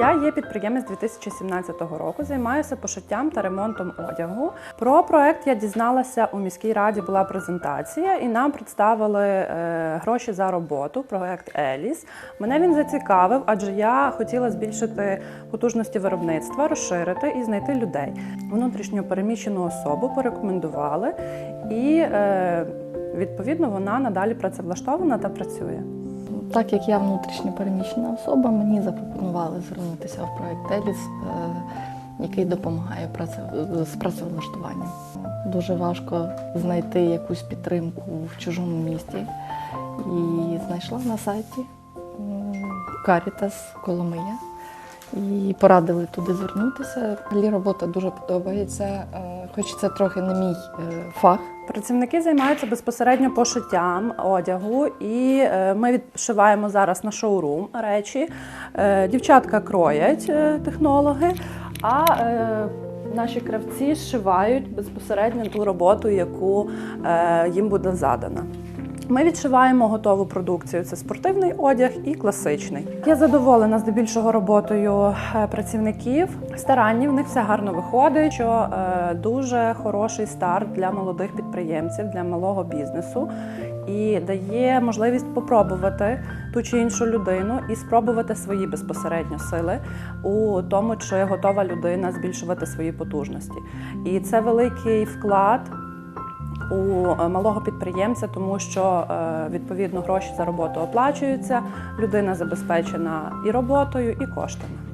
Я є підприємець 2017 року, займаюся пошиттям та ремонтом одягу. Про проект я дізналася у міській раді. Була презентація, і нам представили е, гроші за роботу. Проект Еліс. Мене він зацікавив, адже я хотіла збільшити потужності виробництва, розширити і знайти людей. Внутрішньо переміщену особу порекомендували, і е, відповідно вона надалі працевлаштована та працює. Так як я внутрішньо переміщена особа, мені запропонували звернутися в проект Еліс, е, який допомагає з працевлаштуванням. Дуже важко знайти якусь підтримку в чужому місті. І знайшла на сайті Caritas Коломия. І порадили туди звернутися. Мені робота дуже подобається, е, хоч це трохи не мій е, фах. Працівники займаються безпосередньо пошиттям одягу, і е, ми відшиваємо зараз на шоурум речі. Е, Дівчатка кроять технологи, а наші кравці зшивають безпосередньо ту роботу, яку їм буде задана. Ми відшиваємо готову продукцію. Це спортивний одяг і класичний. Я задоволена здебільшого роботою е, працівників. Старанні в них все гарно виходить. Що е, дуже хороший старт для молодих підприємців, для малого бізнесу і дає можливість попробувати ту чи іншу людину і спробувати свої безпосередньо сили у тому, чи готова людина збільшувати свої потужності. І це великий вклад у е, малого підприємця, тому що е, відповідно гроші за роботу оплачуються, людина забезпечена і роботою, і коштами.